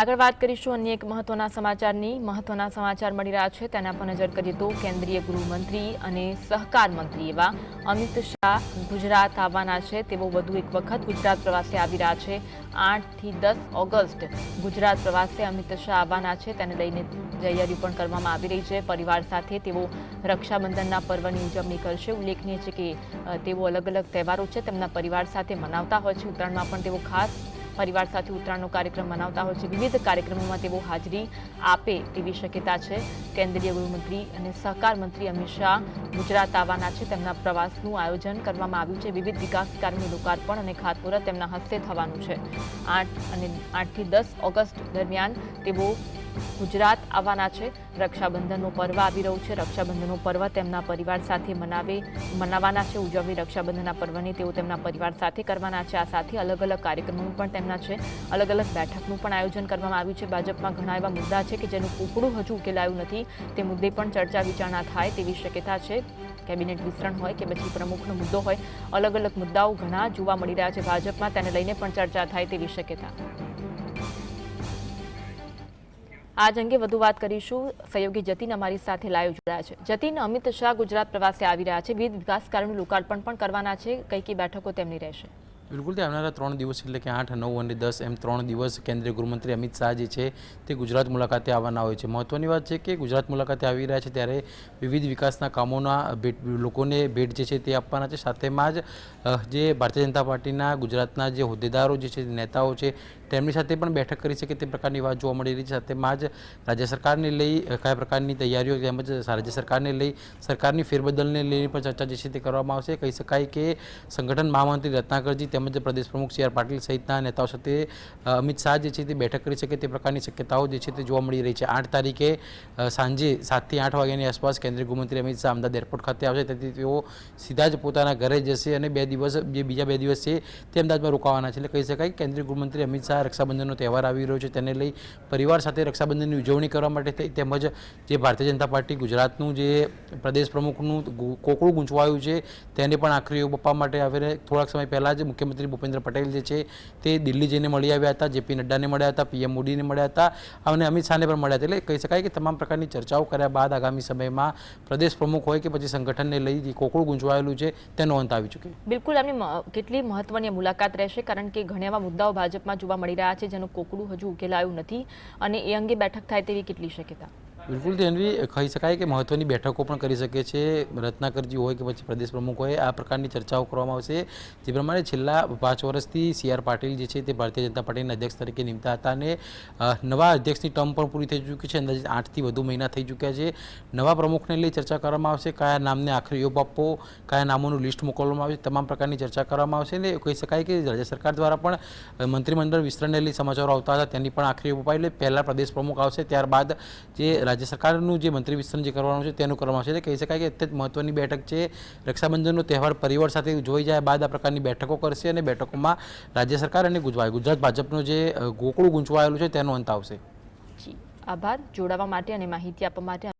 આગળ વાત કરીશું અન્ય એક મહત્વના સમાચારની. મહત્વના સમાચાર મળી રહ્યા છે. તેના પર નજર કરીએ તો કેન્દ્રીય ગૃહમંત્રી અને સહકાર મંત્રી એવા અમિત શાહ ગુજરાત આવવાના છે. તેઓ વધુ એક વખત ગુજરાત પ્રવાસે આવી રહ્યા છે. આઠથી દસ ઓગસ્ટ ગુજરાત પ્રવાસે અમિત શાહ આવવાના છે. તેને લઈને તૈયારી પણ કરવામાં આવી રહી છે. પરિવાર સાથે તેઓ રક્ષાબંધનના પર્વની ઉજવણી કરશે. ઉલ્લેખનીય છે કે તેઓ અલગ અલગ તહેવારો છે. તેમના પરિવાર સાથે મનાવતા હોય છે. ઉત્તરાયણમાં પણ તેઓ ખાસ પરિવાર સાથે ઉત્તરાયણનો કાર્યક્રમ મનાવતા હોય છે. વિવિધ કાર્યક્રમોમાં તેઓ હાજરી આપે તેવી શક્યતા છે. કેન્દ્રીય ગૃહમંત્રી અને સહકાર મંત્રી અમિત શાહ ગુજરાત આવવાના છે. તેમના પ્રવાસનું આયોજન કરવામાં આવ્યું છે. વિવિધ વિકાસ કાર્યનું લોકાર્પણ અને ખાતમુહૂર્ત તેમના હસ્તે થવાનું છે. આઠ અને આઠથી દસ ઓગસ્ટ દરમિયાન તેઓ ગુજરાત આવવાના છે. રક્ષાબંધનનું પર્વ આવી રહ્યું છે. રક્ષાબંધનનું પર્વ તેમના પરિવાર સાથે મનાવે, મનાવવાના છે. ઉજવણી રક્ષાબંધનના પર્વની તેઓ તેમના પરિવાર સાથે કરવાના છે. આ સાથે અલગ અલગ કાર્યક્રમો પણ તેમના છે. અલગ અલગ બેઠકનું પણ આયોજન કરવામાં આવ્યું છે. ભાજપમાં ઘણા એવા મુદ્દા છે કે જેનું કુકડું હજુ ઉકેલાયું નથી. તે મુદ્દે પણ ચર્ચા વિચારણા થાય તેવી શક્યતા છે. કેબિનેટ વિસ્તરણ હોય કે પછી પ્રમુખનો મુદ્દો હોય, અલગ અલગ મુદ્દાઓ ઘણા જોવા મળી રહ્યા છે. ભાજપમાં તેને લઈને પણ ચર્ચા થાય તેવી શક્યતા. આજ અંગે વધુ વાત કરીશું. સહયોગી જતીન અમારી સાથે લાઈવ જોડાયા છે. જતીન, અમિત શાહ ગુજરાત પ્રવાસે આવી રહ્યા છે. વિવિધ વિકાસ કાર્યોનું લોકાર્પણ પણ કરવાના છે. કઈ કઈ બેઠકો તેમની રહેશે? બિલકુલ, તે આવનારા ત્રણ દિવસ એટલે કે આઠ, નવ અને દસ એમ ત્રણ દિવસ કેન્દ્રીય ગૃહમંત્રી અમિત શાહ જે છે તે ગુજરાત મુલાકાતે આવવાના હોય છે. મહત્વની વાત છે કે ગુજરાત મુલાકાતે આવી રહ્યા છે ત્યારે વિવિધ વિકાસના કામોના ભેટ, લોકોને ભેટ જે છે તે આપવાના છે. સાથેમાં જ જે ભારતીય જનતા પાર્ટીના ગુજરાતના જે હોદ્દેદારો જે છે, નેતાઓ છે તેમની સાથે પણ બેઠક કરી શકે તે પ્રકારની વાત જોવા મળી રહી છે. સાથેમાં જ રાજ્ય સરકારને લઈ કયા પ્રકારની તૈયારીઓ તેમજ રાજ્ય સરકારને લઈ, સરકારની ફેરબદલને લઈને પણ ચર્ચા જે છે તે કરવામાં આવશે. કહી શકાય કે સંગઠન મહામંત્રી રત્નાકરજી તેમજ પ્રદેશ પ્રમુખ સી આર પાટીલ સહિતના નેતાઓ સાથે અમિત શાહ જે છે તે બેઠક કરી શકે તે પ્રકારની શક્યતાઓ જે છે તે જોવા મળી રહી છે. આઠ તારીખે સાંજે સાતથી આઠ વાગ્યાની આસપાસ કેન્દ્રીય ગૃહમંત્રી અમિત શાહ અમદાવાદ એરપોર્ટ ખાતે આવશે. તેથી તેઓ સીધા જ પોતાના ઘરે જશે અને બે દિવસ, જે બીજા બે દિવસ છે તે અમદાવાદમાં રોકાવાના છે. એટલે કહી શકાય કેન્દ્રીય ગૃહમંત્રી અમિત શાહ રક્ષાબંધનનો તહેવાર આવી રહ્યો છે. તેને લઈ પરિવાર સાથે રક્ષાબંધનની ઉજવણી કરવા માટે થઈ તેમજ જે ભારતીય જનતા પાર્ટી ગુજરાતનું જે પ્રદેશ પ્રમુખનું કોકળું ગૂંચવાયું છે, તેને પણ આખરી બપાવવા માટે આવીને થોડાક સમય પહેલાં જ મુખ્યમંત્રી ભૂપેન્દ્ર પટેલ જે છે તે દિલ્હી જઈને મળી આવ્યા હતા. જેપી નડ્ડાને મળ્યા હતા, પીએમ મોદીને મળ્યા હતા અને અમિત શાહને પણ મળ્યા હતા. એટલે કહી શકાય કે તમામ પ્રકારની ચર્ચાઓ કર્યા બાદ આગામી સમયમાં પ્રદેશ પ્રમુખ હોય કે પછી સંગઠનને લઈ જે કોકડું ગૂંચવાયેલું છે તેનો અંત આવી ચૂકે બિલકુલ એમની કેટલી મહત્વની મુલાકાત રહેશે કારણ કે ઘણા મુદ્દાઓ ભાજપમાં જોવા મળી રહ્યા છે, જેનું કોકડું હજુ ઉકેલાયું નથી અને એ અંગે બેઠક થાય તેવી કેટલી શક્યતા? બિલકુલ તેનવી કહી શકાય કે મહત્વની બેઠકો પણ કરી શકે છે. રત્નાકરજી હોય કે પછી પ્રદેશ પ્રમુખ હોય, આ પ્રકારની ચર્ચાઓ કરવામાં આવશે. જે પ્રમાણે છેલ્લા પાંચ વર્ષથી સી આર પાટીલ જે છે તે ભારતીય જનતા પાર્ટીના અધ્યક્ષ તરીકે નિમતા હતા અને નવા અધ્યક્ષની ટર્મ પણ પૂરી થઈ ચૂકી છે. અંદાજે આઠથી વધુ મહિના થઈ ચૂક્યા છે. નવા પ્રમુખને લઈ ચર્ચા કરવામાં આવશે. કયા નામને આખરી યોગ આપવો, કયા નામોનું લિસ્ટ મોકલવામાં આવશે, તમામ પ્રકારની ચર્ચા કરવામાં આવશે. અને કહી શકાય કે રાજ્ય સરકાર દ્વારા પણ મંત્રીમંડળ વિસ્તરણને લઈ સમાચારો આવતા હતા. તેની પણ આખરી યોગ અપાઈ એટલે પહેલાં પ્રદેશ પ્રમુખ આવશે, ત્યારબાદ જે રાજ્ય સરકારનું જે મંત્રી વિસ્તરણ જે કરવાનું છે તેનું કરવામાં આવશે. એટલે કહી શકાય કે અત્યંત મહત્વની બેઠક છે રક્ષાબંધનનો તહેવાર પરિવાર સાથે જોઈ જાય, બાદ આ પ્રકારની બેઠકો કરશે અને બેઠકોમાં રાજ્ય સરકાર અને ગુજરાત ગુજરાત ભાજપનું જે ગોકળું ગૂંચવાયેલું છે તેનો અંત આવશે. આભાર. જોડાવા માટે અને માહિતી આપવા માટે